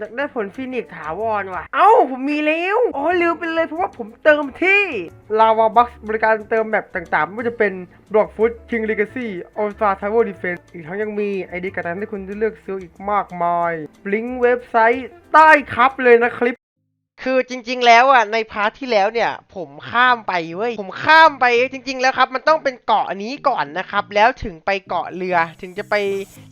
อยากได้ผลฟินิกซ์ถาวรว่ะ เอ้า ผมมีแล้วอ๋อลืมไปเลยเพราะว่าผมเติมที่ลาวาบัคบริการเติมแบบต่างๆ ไม่ว่าจะเป็นบล็อกฟุตคิงลิกาซี่ออสตาทาวเวอร์ดีเฟนส์อีกทั้งยังมีไอเดียการ์ดให้คุณได้เลือกซื้ออีกมากมายลิงก์เว็บไซต์ใต้ครับเลยนะคลิป คือจริง ๆ แล้วอะในพาร์ทที่แล้วเนี่ย ผมข้ามไปเว้ยผมข้ามไปจริง ๆ แล้วครับ มันต้องเป็นเกาะนี้ก่อนนะครับ แล้วถึงไปเกาะเรือ ถึงจะไป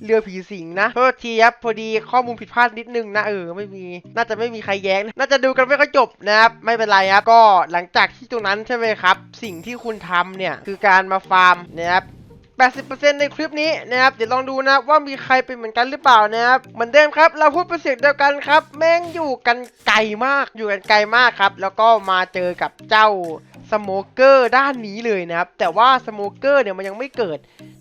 เรือผีสิงนะโทษทีครับพอดีข้อมูลผิดพลาดนิดนึงนะเออไม่มีน่าจะไม่มีใครแย้ง น่าจะดูกันไม่ค่อยจบนะครับไม่เป็นไรครับก็หลังจากที่ตรงนั้นใช่ไหมครับ สิ่งที่คุณทำเนี่ยคือการมาฟาร์มนะครับ 80%ในคลิปนี้นะครับเดี๋ยวลองดูนะว่ามีใครเป็นเหมือนกันหรือเปล่านะครับเหมือนเดิมครับเราพูดเป็นเสียงเดียวกันครับ แม่งอยู่กันไกลมากอยู่กันไกลมากครับ แล้วก็มาเจอกับเจ้าสโมเกอร์ด้านนี้เลยนะครับ แต่ว่าสโมเกอร์เนี่ยมันยังไม่เกิด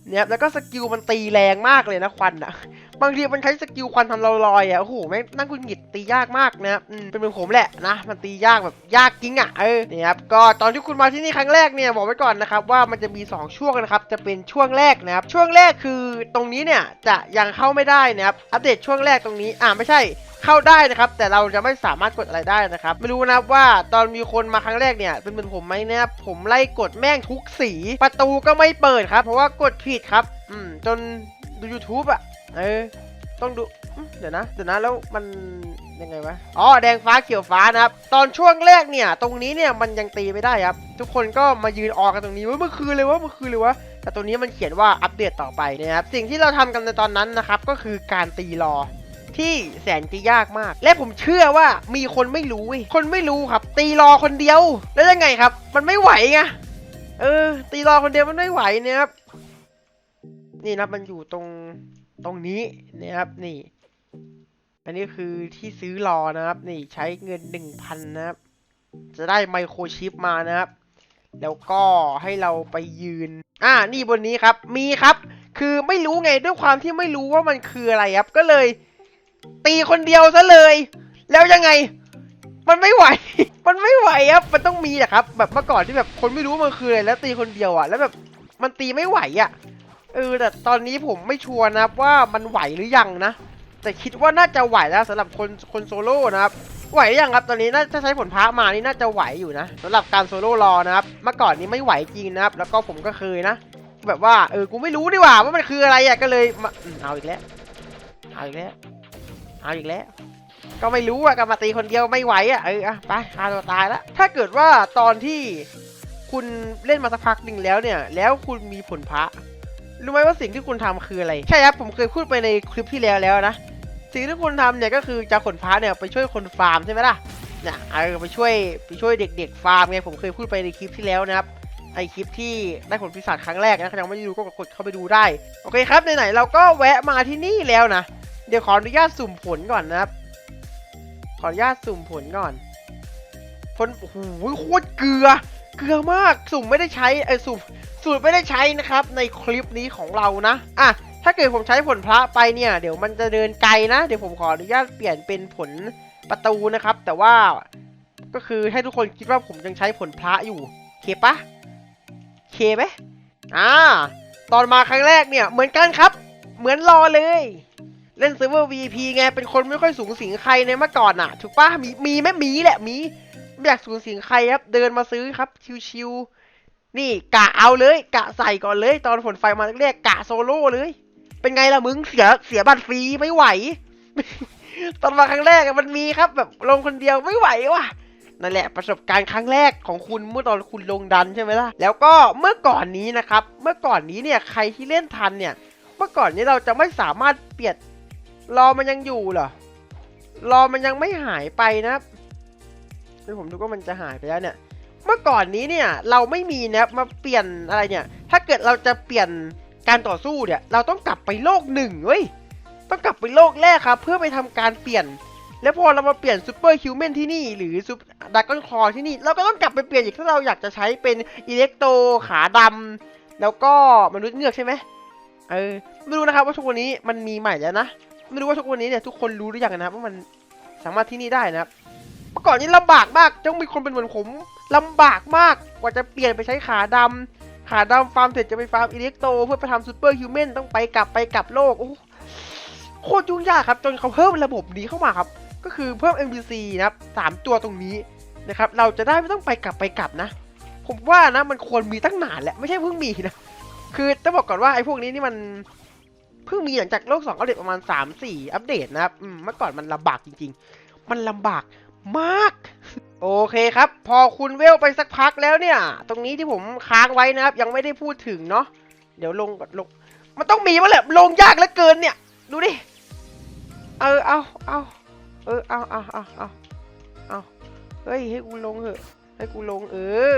นะครับแล้วก็สกิลมันตีแรงมากเลยนะควันอะ บางทีมันใช้สกิลควันทำเราลอยอะโอ้โหแม่งนั่งกุญหงิดตียากมากนะครับอืมเป็นเหมือนผมแหละนะ มันตียากแบบยากจริงอะเออนี่ครับก็ตอนที่คุณมาที่นี่ครั้งแรกเนี่ยบอกไว้ก่อนนะครับว่ามันจะมี 2 ช่วงนะครับจะเป็นช่วงแรกนะครับช่วงแรกคือตรงนี้เนี่ยจะยังเข้าไม่ได้นะครับอัปเดตช่วงแรกตรงนี้อ่าไม่ใช่เข้าได้นะครับ แต่เราจะไม่สามารถกดอะไรได้นะครับ ไม่รู้นะว่าตอนมีคนมาครั้งแรกเนี่ย เป็นเหมือนผมไหมนะครับผมไล่กดแม่งทุกสี ประตูก็ไม่เปิดครับ เพราะว่ากดผิดครับ อืมจนดู YouTube อะ เออ ต้องดูเดี๋ยวนะ เดี๋ยวนะ แล้วมันยังไงวะ อ๋อ แดงฟ้าเขียวฟ้านะครับ ตอนช่วงแรกเนี่ย ตรงนี้เนี่ยมันยังตีไม่ได้ครับ ทุกคนก็มายืนออกกันตรงนี้ว่าเมื่อคืนเลยวะเมื่อคืนเลยวะ แต่ตรงนี้มันเขียนว่าอัปเดตต่อไปนะครับ สิ่งที่เราทำกันในตอนนั้นนะครับ ก็คือการตีรอที่แสนจะยากมาก และผมเชื่อว่ามีคนไม่รู้ว้ยคนไม่รู้ครับ ตีรอคนเดียว แล้วยังไงครับ มันไม่ไหวไง เออ ตีรอคนเดียวมันไม่ไหวเนี่ยครับ นี่นะมันอยู่ตรง ตรงนี้นะครับนี่ อันนี้คือที่ซื้อรอนะครับ นี่ใช้เงินหนึ่งพันนะครับ จะได้ไมโครชิปมานะครับ แล้วก็ให้เราไปยืน อ่านี่บนนี้ครับ มีครับ คือไม่รู้ไงด้วยความที่ไม่รู้ว่ามันคืออะไรครับ ก็เลย ตีคนเดียวซะเลย แล้วยังไง มันไม่ไหว มันไม่ไหวครับ มันต้องมีแหละครับ แบบเมื่อก่อนที่แบบคนไม่รู้มันคืออะไรแล้วตีคนเดียวอะ แล้วแบบมันตีไม่ไหวอะ เออแต่ตอนนี้ผมไม่ชัวร์นะครับว่ามันไหวหรือยังนะ แต่คิดว่าน่าจะไหวแล้วสำหรับคนคนโซโล่นะครับไหวอยังครับตอนนี้น่าจะใช้ผลพระมานี่น่าจะไหวอยู่นะสำหรับการโซโล่รอนะครับเมื่อก่อนนี้ไม่ไหวจริงนะครับ แล้วก็ผมก็เคยนะ แบบว่าเออกูไม่รู้ดีกว่าว่ามันคืออะไรอะก็เลยมาเอาอีกแล้วเอาอีกแล้วเอาอีกแล้วก็ไม่รู้อะก็มาตีคนเดียวไม่ไหวอะเอออะไปฆ่าตัวตายล้วถ้าเกิดว่าตอนที่คุณเล่นมาสักพักหนึ่งแล้วเนี่ย แล้วคุณมีผลพระ รู้ไหมว่าสิ่งที่คุณทำคืออะไร ใช่ครับผมเคยพูดไปในคลิปที่แล้วแล้วนะ สิ่งที่คุณทำเนี่ยก็คือจะขนพระเนี่ยไปช่วยคนฟาร์มใช่ไหมล่ะเนี่ยเออไปช่วยไปช่วยเด็กๆฟาร์มไงผมเคยพูดไปในคลิปที่แล้วนะครับไอคลิปที่ได้ผลพิศาจครั้งแรกนะยังไม่ได้ดูก็กดเข้าไปดูได้ โอเคครับไหนๆเราก็แวะมาที่นี่แล้วนะ เดี๋ยวขออนุญาตสุ่มผลก่อนนะครับ ขออนุญาตสุ่มผลก่อน ผลโอ้โหโคตรเกลือ เกลือมากสุ่มไม่ได้ใช้ไอยสุ่มสูตรไม่ได้ใช้นะครับในคลิปนี้ของเรานะอะถ้าเกิดผมใช้ผลพระไปเนี่ย เดี๋ยวมันจะเดินไกลนะเดี๋ยวผมขออนุญาตเปลี่ยนเป็นผลประตูนะครับ แต่ว่าก็คือให้ทุกคนคิดว่าผมยังใช้ผลพระอยู่เคปะเคไหมอ่าตอนมาครั้งแรกเนี่ยเหมือนกันครับ เหมือนรอเลย เล่นเซิร์ฟเวอร์ VP ไงเป็นคนไม่ค่อยสูงสิงใครในเมื่อก่อนอะถูกปะมีมีไหมมีแหละมี ไม่อยากสูงสิงใครครับ เดินมาซื้อครับ ชิวๆนี่กะเอาเลย กะใส่ก่อนเลย ตอนฝนไฟมาเรียกกะโซโล่เลย เป็นไงล่ะมึงเสียเสียบัตรฟรีไม่ไหว ตอนมาครั้งแรกมันมีครับ แบบลงคนเดียวไม่ไหวว่ะนั่นแหละประสบการณ์ครั้งแรกของคุณเมื่อตอนคุณลงดันใช่ไหมล่ะ แล้วก็เมื่อก่อนนี้นะครับ เมื่อก่อนนี้เนี่ยใครที่เล่นทันเนี่ย เมื่อก่อนนี้เราจะไม่สามารถเปลี่ยนรอมันยังอยู่เหรอรอมันยังไม่หายไปนะ ครับเดี๋ยวผมดูว่ามันจะหายไปแล้วเนี่ย เมื่อก่อนนี้เนี่ยเราไม่มีนะครับมาเปลี่ยนอะไรเนี่ย ถ้าเกิดเราจะเปลี่ยนการต่อสู้เนี่ย เราต้องกลับไปโลกหนึ่งเว้ย ต้องกลับไปโลกแรกครับ เพื่อไปทำการเปลี่ยน แล้วพอเรามาเปลี่ยนซูเปอร์ฮิวแมนที่นี่ หรือซูดักกอนคอที่นี่ เราก็ต้องกลับไปเปลี่ยนอีกถ้าเราอยากจะใช้เป็นอิเล็กโตขาดำแล้วก็มนุษย์เงือกใช่ไหมเออไม่รู้นะครับว่าทุกวันนี้มันมีใหม่แล้วนะไม่รู้ว่าทุกวันนี้เนี่ยทุกคนรู้หรือยังนะครับว่ามันสามารถที่นี่ได้นะครับ เมื่อก่อนนี้ลำบากมากต้องมีคนเป็นเหมือนผมลำบากมากกว่าจะเปลี่ยนไปใช้ขาดำขาดำฟาร์มเสร็จจะไปฟาร์มอิเล็กโตเพื่อไปทำซูเปอร์ฮิวแมนต้องไปกลับไปกลับโลกโอ้โคตรยุ่งยากครับจนเขาเพิ่มระบบนี้เข้ามาครับ ก็คือเพิ่ม NPC นะครับสามตัวตรงนี้นะครับเราจะได้ไม่ต้องไปกลับไปกลับนะ ผมว่านะมันควรมีตั้งนานแหละไม่ใช่เพิ่งมีนะคือต้องบอกก่อนว่าไอ้พวกนี้นี่มันเพิ่งมีหลังจากโลก2อัปเดตประมาณ 3 4 อัปเดตนะครับเมื่อก่อนมันลำบากจริง ๆ มันลำบาก มาก โอเคครับ พอคุณเวลไปสักพักแล้วเนี่ย ตรงนี้ที่ผมค้างไว้นะครับ ยังไม่ได้พูดถึงเนาะเดี๋ยวลงก่อนลง มันต้องมีมาแหละลงยากเหลือเกินเนี่ย ดูดิ เออเอาเอาเออเอาเอาเอาเอาเอาเฮ้ยให้กูลงเหอะให้กูลงเออ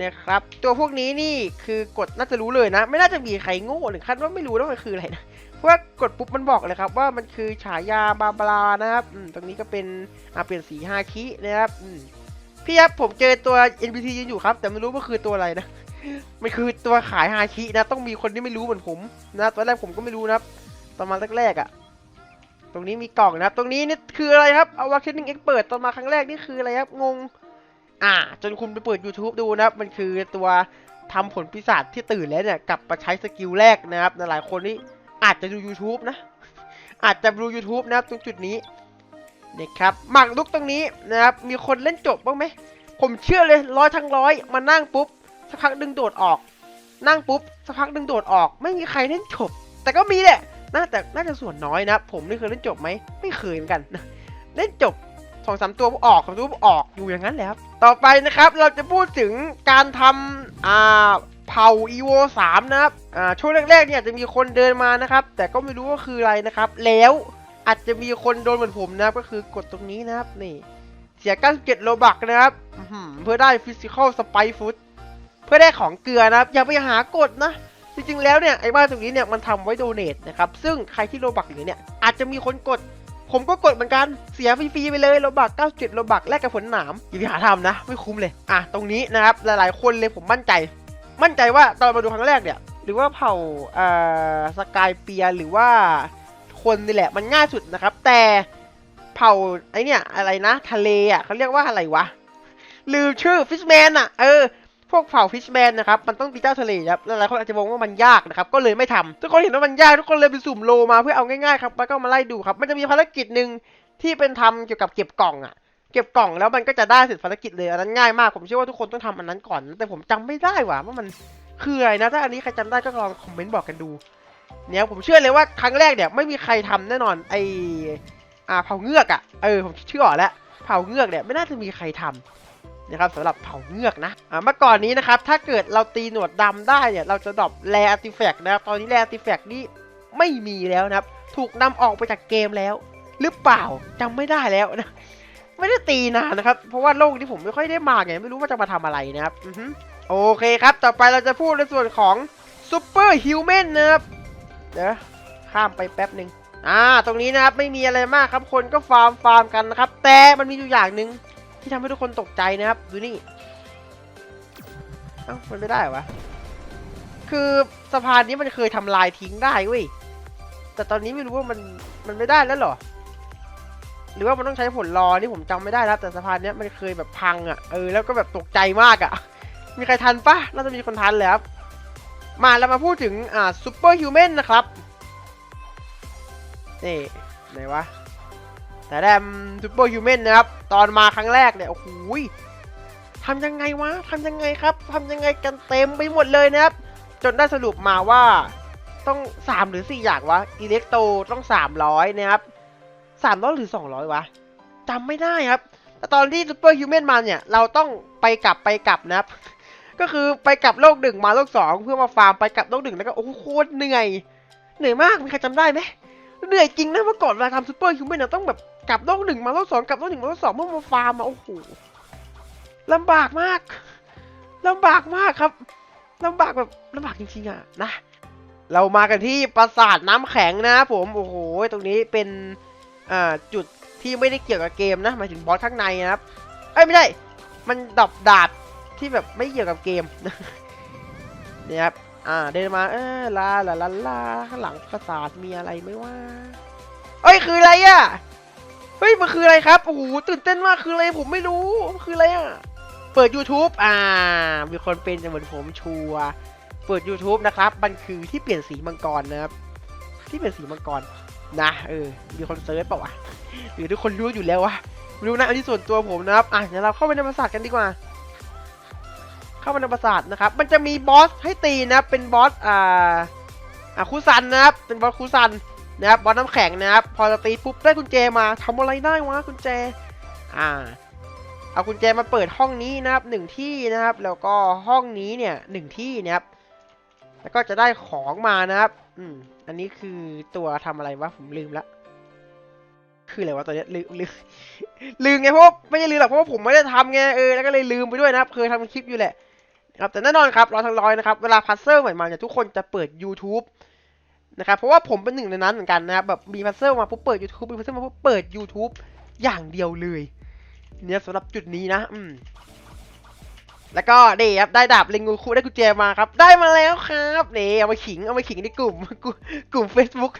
นะครับ ตัวพวกนี้นี่คือกดน่าจะรู้เลยนะ ไม่น่าจะมีใครโง่ถึงขั้นว่าไม่รู้ว่ามันคืออะไรนะ ราะว่ากดปุ๊บมันบอกเลยครับว่ามันคือฉายาบาบารานะครับตรงนี้ก็เป็นอ่าเปลี่ยนสีฮาคินะครับพี่ครับผมเจอตัว NPC ยืนอยู่ครับ แต่ไม่รู้ว่าคือตัวอะไรนะมันคือตัวขายฮาคินะ ต้องมีคนที่ไม่รู้เหมือนผมนะตอนแรกผมก็ไม่รู้นะครับตอนมาแรกๆอะ่ะ ตรงนี้มีกล่องนะตรงนี้นี่คืออะไรครับเอาวาคินิ่งเอ็กเปิดตอนมาครั้งแรกนี่คืออะไรครับงง อ่า จนคุณไปเปิด YouTube ดูนะครับ มันคือตัวทำผลปีศาจที่ตื่นแล้วเนี่ยกลับมาใช้สกิลแรกนะครับหลายคนนี่ อาจจะดู YouTube นะ อาจจะดู YouTube นะครับตรงจุดนี้นะครับหมากลุกตรงนี้นะครับมีคนเล่นจบบ้างไหมผมเชื่อเลยร้อยทั้งร้อยมานั่งปุ๊บสักพักดึงโดดออก นั่งปุ๊บสักพักดึงโดดออก ไม่มีใครเล่นจบ แต่ก็มีแหละน่าแต่น่าจะส่วนน้อยนะครับผมนี่เคยเล่นจบไหมไม่เคยเหมือนกัน เล่นจบสองสามตัวออกสามตัวออกอยู่อย่างนั้นแหละครับต่อไปนะครับเราจะพูดถึงการทำอ่า เผ่า EVO 3นะครับอ่าช่วงแรกๆเนี่ยจะมีคนเดินมานะครับ แต่ก็ไม่รู้ว่าคืออะไรนะครับ แล้วอาจจะมีคนโดนเหมือนผมนะครับ ก็คือกดตรงนี้นะครับนี่เสีย97โลบักนะครับอื้อหือเพื่อได้ Physical Spice Food เพื่อได้ของเกลือนะครับ อย่าไปหากดนะ จริงๆแล้วเนี่ยไอ้บ้านตรงนี้เนี่ยมันทำไว้โดเนทนะครับ ซึ่งใครที่โลบักอยู่เนี่ยอาจจะมีคนกด ผมก็กดเหมือนกันเสียฟรีๆไปเลยโลบัก97โลบักแลกกับผลหนามอย่าไปหาทำนะ ไม่คุ้มเลย อะตรงนี้นะครับหลายๆคนเลยผมมั่นใจ มั่นใจว่าตอนมาดูครั้งแรกเนี่ย หรือว่าเผ่าอ่อสกายเปียหรือว่าคนนี่แหละมันง่ายสุดนะครับ แต่เผ่าไอเนี่ยอะไรนะ ทะเลอะเขาเรียกว่าอะไรวะลืมชื่อฟิชแมนอะเออพวกเผ่าฟิชแมนนะครับมันต้องตีเจ้าทะเลครับหลายๆคนอาจจะมองว่ามันยากนะครับก็เลยไม่ทำทุกคนเห็นว่ามันยากทุกคนเลยไปสุ่มโลมาเพื่อเอาง่ายๆครับแล้วก็มาไล่ดูครับมันจะมีภารกิจหนึ่งที่เป็นทำเกี่ยวกับเก็บกล่องอะ เก็บกล่องแล้วมันก็จะได้เสร็จภารกิจเลยอันนั้นง่ายมากผมเชื่อว่าทุกคนต้องทำอันนั้นก่อน แต่ผมจำไม่ได้ว่ะว่ามันคืออะไรนะถ้าอันนี้ใครจำได้ก็ลองคอมเมนต์บอกกันดู เนี่ยผมเชื่อเลยว่าครั้งแรกเนี่ยไม่มีใครทำแน่นอนไออ่าเผาเงือกอะเออผมเชื่ออแล้วเผาเงือกเนี่ยไม่น่าจะมีใครทำนะครับสำหรับเผาเงือกนะอ่าเมื่อก่อนนี้นะครับถ้าเกิดเราตีหนวดดำได้เนี่ยเราจะดรอปแรอาร์ติแฟกต์นะครับตอนนี้แรอาร์ติแฟกต์นี่ไม่มีแล้วนะครับ ถูกนำออกไปจากเกมแล้ว หรือเปล่าจำไม่ได้แล้วนะ ไม่ได้ตีนานนะครับ เพราะว่าโลกนี้ผมไม่ค่อยได้มาไงไม่รู้ว่าจะมาทำอะไรนะครับอือฮึโอเคครับ ต่อไปเราจะพูดในส่วนของซูเปอร์ฮิวแมนนะครับเดี๋ยวข้ามไปแป๊บหนึ่งอ่า ตรงนี้นะครับ ไม่มีอะไรมากครับ คนก็ฟาร์มฟาร์มกันนะครับ แต่มันมีอยู่อย่างหนึ่งที่ทำให้ทุกคนตกใจนะครับ ดูนี่ เอ้า มันไม่ได้เหรอวะ คือสะพานนี้มันเคยทำลายทิ้งได้เว้ย แต่ตอนนี้ไม่รู้ว่ามันมันไม่ได้แล้วหรอ หรือว่ามันต้องใช้ผลรอนี่ผมจำไม่ได้นะครับแต่สะพานเนี้ยมันเคยแบบพังอะ่ะเออแล้วก็แบบตกใจมากอะ่ะ มีใครทันปะน่าจะมีคนทันเลยครับมาเรามาพูดถึงอ่าซูเปอร์ฮิวแมนนะครับนี่ไหนวะแต่แดมซูเปอร์ฮิวแมนนะครับ ตอนมาครั้งแรกเนี่ยโอ้โหทำยังไงวะทำยังไงครับทำยังไงกันเต็มไปหมดเลยนะครับ จนได้สรุปมาว่าต้อง 3 หรือ 4 อย่างวะอิเล็กโตต้อง 300 นะครับ 300หรือ200วะจำไม่ได้ครับแต่ตอนที่ซูเปอร์ฮิวแมนมาเนี่ย เราต้องไปกลับไปกลับนะครับ ก็คือไปกลับโลกหนึ่งมาโลกสองเพื่อมาฟาร์มไปกลับโลกหนึ่งแล้วก็โอ้โหโคตรเหนื่อย เหนื่อยมากมีใครจำได้ไหมเหนื่อยจริงนะเมื่อก่อนเวลาทำซูเปอร์ฮิวแมนเนี่ยต้องแบบกลับโลกหนึ่งมาโลกสองกลับโลกหนึ่งมาโลกสองเพื่อมาฟาร์มอะโอ้โหลำบากมากลำบากมากครับลำบากแบบลำบากจริงๆอะนะ เรามากันที่ปราสาทน้ำแข็งนะผมโอ้โหตรงนี้เป็น อ่าจุดที่ไม่ได้เกี่ยวกับเกมนะหมายถึงบอสข้างในนะครับ เอ้ยไม่ได้มันดับดาบที่แบบไม่เกี่ยวกับเกมเนี่ยครับอ่าเดินมาเออลาลาลาลาข้างหลังปราสาทมีอะไรไหมว่าเอ้ยคืออะไรอะเฮ้ยมันคืออะไรครับโอ้โหตื่นเต้นมากคืออะไรผมไม่รู้มันคืออะไรอะเปิด YouTube อ่า มีคนเป็นเหมือนผมชัวเปิด YouTube นะครับ มันคือที่เปลี่ยนสีมังกรนะครับ ที่เปลี่ยนสีมังกร นะเออมีคนเซิร์ชเปล่าวะหรือทุกคนรู้อยู่แล้ววะรู้นะอันนี้ส่วนตัวผมนะครับอะเดี๋ยวเราเข้าไปในปราสาทกันดีกว่า เข้าไปในปราสาทนะครับ มันจะมีบอสให้ตีนะเป็นบอสอ่าอ่าคูซันนะครับเป็นบอสคูซันนะครับบอสน้ำแข็งนะครับพอจะตีปุ๊บได้กุญแจมาทำอะไรได้วะกุญแจ อ่า เอากุญแจมาเปิดห้องนี้นะครับหนึ่งที่นะครับ แล้วก็ห้องนี้เนี่ยหนึ่งที่นะครับ แล้วก็จะได้ของมานะครับ อืม อันนี้คือตัวทำอะไรวะผมลืมละ คืออะไรวะตัวเนี้ยลืมลืมลืมไงเพราะว่าไม่ใช่ลืมหรอกเพราะว่าผมไม่ได้ทำไงเออแล้วก็เลยลืมไปด้วยนะครับ เคยทำคลิปอยู่แหละนะครับแต่แน่นอนครับร้อยทั้งร้อยนะครับเวลาพัซเซิลใหม่มาเนี่ยทุกคนจะเปิด YouTube นะครับเพราะว่าผมเป็นหนึ่งในนั้นเหมือนกันนะครับแบบมีพัซเซิลมาปุ๊บเปิด YouTube มีพัซเซิลมาปุ๊บเปิด YouTube อย่างเดียวเลย เนี่ยสำหรับจุดนี้นะ อืม แล้วก็นี่ครับได้ดาบเลงงูคุได้กุญแจมาครับ ได้มาแล้วครับนี่เอามาขิงเอามาขิงในกลุ่มกลุ่ม Facebook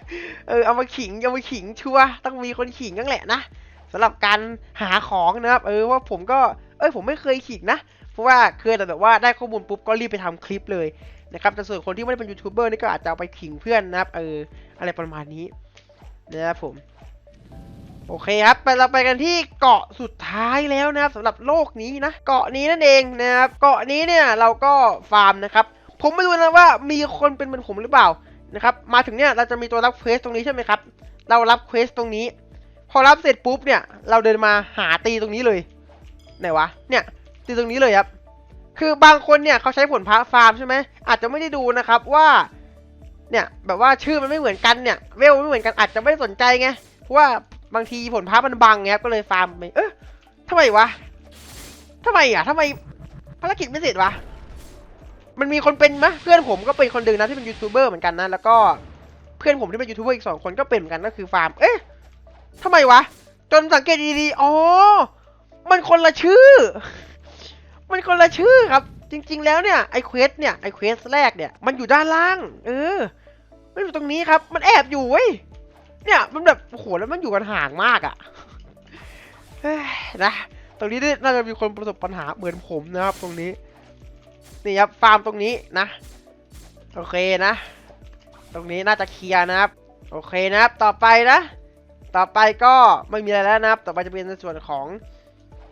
เออเอามาขิงเอามาขิงชัวต้องมีคนขิงนั่นแหละนะสำหรับการหาของนะครับเออว่าผมก็เอ้ยผมไม่เคยขิงนะเพราะว่าเคยแต่แบบว่าได้ข้อมูลปุ๊บก็รีบไปทำคลิปเลยนะครับแต่ส่วนคนที่ไม่ได้เป็นยูทูบเบอร์นี่ก็อาจจะเอาไปขิงเพื่อนนะครับเอออะไรประมาณนี้นะครับผม โอเคครับไปเราไปกันที่เกาะสุดท้ายแล้วนะครับสำหรับโลกนี้นะ เกาะนี้นั่นเองนะครับเกาะนี้เนี่ยเราก็ฟาร์มนะครับ ผมไม่รู้นะว่ามีคนเป็นเหมือนผมหรือเปล่านะครับมาถึงเนี่ยเราจะมีตัวรับเควสตรงนี้ใช่ไหมครับ เรารับเควสตรงนี้ พอรับเสร็จปุ๊บเนี่ยเราเดินมาหาตีตรงนี้เลยไหนวะเนี่ยตีตรงนี้เลยครับ คือบางคนเนี่ยเขาใช้ผลพระฟาร์มใช่ไหมอาจจะไม่ได้ดูนะครับว่าเนี่ยแบบว่าชื่อมันไม่เหมือนกันเนี่ยเวลไม่เหมือนกันอาจจะไม่สนใจไงเพราะว่า บางทีผลพระมันบังไงครับก็เลยฟาร์มไปเอ๊ะทำไมวะทำไมอะทำไมภารกิจไม่เสร็จวะมันมีคนเป็นมะเพื่อนผมก็เป็นคนหนึ่งนะที่เป็นยูทูบเบอร์เหมือนกันนะแล้วก็เพื่อนผมที่เป็นยูทูบเบอร์อีกสองคนก็เป็นเหมือนกันก็คือฟาร์ม เอ๊ะทำไมวะ จนสังเกตดีๆอ๋อมันคนละชื่อ มันคนละชื่อครับ จริง ๆ แล้วเนี่ยไอเควสเนี่ยไอเควสแรกเนี่ยมันอยู่ด้านล่าง เออไม่อยู่ตรงนี้ครับ มันแอบอยู่เว้ย เนี่ยมันแบบโอ้โหแล้วมันอยู่กันห่างมากอะ่ะนะตรงนี้น่าจะมีคนประสบปัญหาเหมือนผมนะครับ ตรงนี้นี่ครับฟาร์มตรงนี้นะโอเคนะ ตรงนี้น่าจะเคลียร์นะครับ โอเคนะครับ ต่อไปนะ ต่อไปก็ไม่มีอะไรแล้วนะครับ ต่อไปจะเป็นในส่วนของ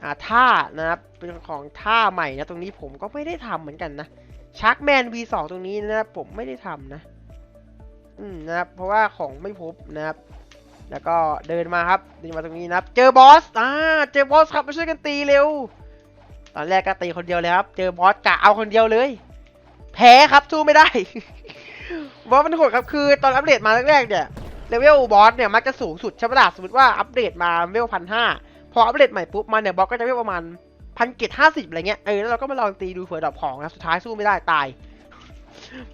อ่าท่านะครับ เป็นของท่าใหม่นะ ตรงนี้ผมก็ไม่ได้ทำเหมือนกันนะชักแมน V2 ตรงนี้นะครับผมไม่ได้ทำนะ อืมนะครับ เพราะว่าของไม่พบนะครับ แล้วก็เดินมาครับเดินมาตรงนี้นะครับ เจอบอสอ่าเจอบอสครับมาช่วยกันตีเร็ว ตอนแรกก็ตีคนเดียวเลยครับ เจอบอสกะเอาคนเดียวเลย แพ้ครับสู้ไม่ได้ บอสมันโหดครับคือตอนอัปเดตมาแรกๆเนี่ยเลเวลบอสเนี่ยมักจะสูงสุดใช่ไหมล่ะสมมติว่าอัปเดตมาเลเวลพันห้าพออัปเดตใหม่ปุ๊บมาเนี่ยบอสก็จะเลเวลประมาณพันเจ็ดห้าสิบอะไรเงี้ยเออแล้วเราก็มาลองตีดูเผื่อดรอปของนะสุดท้ายสู้ไม่ได้ตาย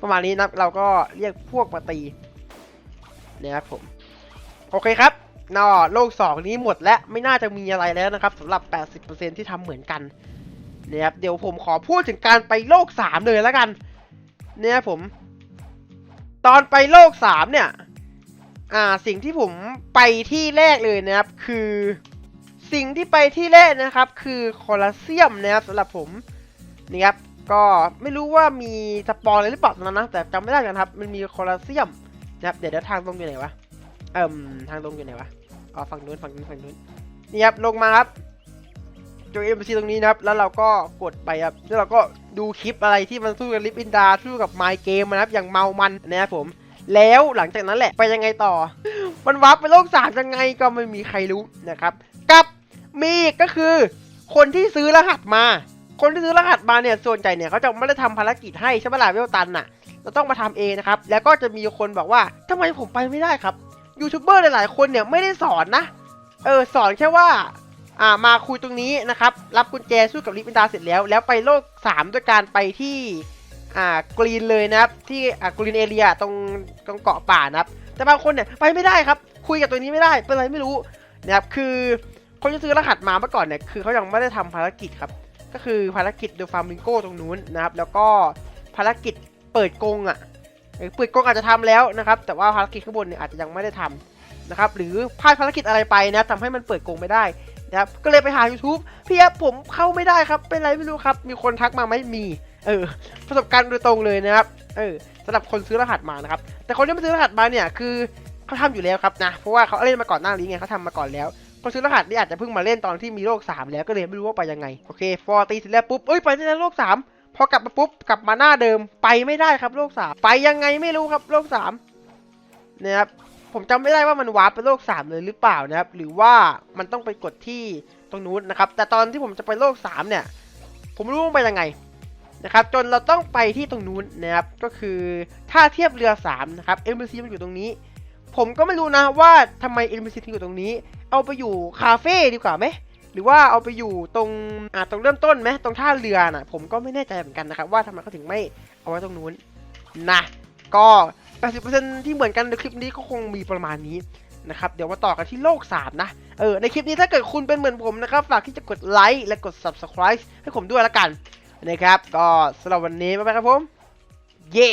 ประมาณนี้นะเราก็เรียกพวกมาตีนะครับผม โอเคครับนอโลก 2 นี้หมดแล้วไม่น่าจะมีอะไรแล้วนะครับสำหรับ 80%ที่ทำเหมือนกันนะครับเดี๋ยวผมขอพูดถึงการไปโลก 3 เลยแล้วกันเนี่ยผม ตอนไปโลก 3 เนี่ย อ่าสิ่งที่ผมไปที่แรกเลยนะครับ คือสิ่งที่ไปที่แรกนะครับ คือโคลอสเซียมนะครับสำหรับผมนี่ครับ ก็ไม่รู้ว่ามีสปอนอะไรหรือเปล่าตอนนั้นนะ แต่จำไม่ได้กันครับ มันมีโคลอเซียมนะครับ เดี๋ยวเดี๋ยวทางตรงอยู่ไหนวะ เอ่มทางตรงอยู่ไหนวะ อ๋อฝั่งนู้นฝั่งนู้นฝั่งนู้น นี่ครับ ลงมาครับจเอ็มซีตรงนี้นะครับ แล้วเราก็กดไปครับ แล้วเราก็ดูคลิปอะไรที่มันสู้กับลิฟอินดา สู้กับไมเกมนะครับ อย่างเมามันนะครับผม แล้วหลังจากนั้นแหละไปยังไงต่อ มันวับไปโลกสามยังไงก็ไม่มีใครรู้นะครับ กับมีก็คือคนที่ซื้อรหัสมา คนที่ซื้อรหัสมาเนี่ยส่วนใหญ่เนี่ยเขาจะไม่ได้ทำภารกิจให้ใช่ไหมล่ะเวลตันน่ะเราต้องมาทำเองนะครับ แล้วก็จะมีคนบอกว่าทำไมผมไปไม่ได้ครับยูทูบเบอร์หลายๆคนเนี่ยไม่ได้สอนนะ เออสอนแค่ว่าอ่ามาคุยตรงนี้นะครับ รับกุญแจสู้กับลิปินดาเสร็จแล้ว แล้วไปโลก 3 ด้วยการไปที่อ่ากรีนเลยนะครับ ที่อ่ากรีนเอเรียตรงตรงเกาะป่านะครับ แต่บางคนเนี่ยไปไม่ได้ครับ คุยกับตัวนี้ไม่ได้เป็นอะไรไม่รู้นะครับคือคนที่ซื้อรหัสมาเมื่อก่อนเนี่ยคือเขายังไม่ได้ทำภารกิจครับ ก็คือภารกิจเดอะฟาร์มิงโกตรงนู้นนะครับ แล้วก็ภารกิจเปิดกงอะเปิดกงอาจจะทำแล้วนะครับ แต่ว่าภารกิจข้างบนเนี่ยอาจจะยังไม่ได้ทำนะครับ หรือพลาดภารกิจอะไรไปนะทำให้มันเปิดกงไม่ได้นะครับก็เลยไปหา YouTube พี่ครับผมเข้าไม่ได้ครับ เป็นไรไม่รู้ครับ มีคนทักมาไหมมี เออ ประสบการณ์โดยตรงเลยนะครับ เออสำหรับคนซื้อรหัสมานะครับ แต่คนที่ไม่ซื้อรหัสมาเนี่ยคือเขาทำอยู่แล้วครับนะ เพราะว่าเขาเล่นมาก่อนหน้านี้ไงเขาทำมาก่อนแล้ว คนซื้อรหัสนี่อาจจะเพิ่งมาเล่นตอนที่มีโลก 3 แล้วก็เลยไม่รู้ว่าไปยังไง โอเคฟอร์ตีเสร็จแล้วปุ๊บเอ้ยไปได้แล้วโลก 3 พอกลับมาปุ๊บกลับมาหน้าเดิมไปไม่ได้ครับโลก 3 ไปยังไงไม่รู้ครับโลก3นะครับผมจำไม่ได้ว่ามันวาร์ปไปโลก 3 เลยหรือเปล่านะครับ หรือว่ามันต้องไปกดที่ตรงนู้นนะครับ แต่ตอนที่ผมจะไปโลก 3 เนี่ย ผมรู้ว่าไปยังไงนะครับ จนเราต้องไปที่ตรงนู้นนะครับ ก็คือท่าเทียบเรือ 3 นะครับเอ็มซีมันอยู่ตรงนี้ ผมก็ไม่รู้นะว่าทำไมเอ็มซีถึงอยู่ตรงนี้ เอาไปอยู่คาเฟ่ดีกว่าไหมหรือว่าเอาไปอยู่ตรงอ่าตรงเริ่มต้นไหมตรงท่าเรือน่ะ ผมก็ไม่แน่ใจเหมือนกันนะครับว่าทำไมเขาถึงไม่เอาไว้ตรงนู้นนะก็80%ที่เหมือนกันในคลิปนี้ก็คงมีประมาณนี้นะครับเดี๋ยวมาต่อกันที่โลก 3 นะ เออในคลิปนี้ถ้าเกิดคุณเป็นเหมือนผมนะครับ ฝากที่จะกดไลค์และกด subscribe ให้ผมด้วยละกันนะครับ ก็สำหรับวันนี้บ๊ายบายครับผม เย้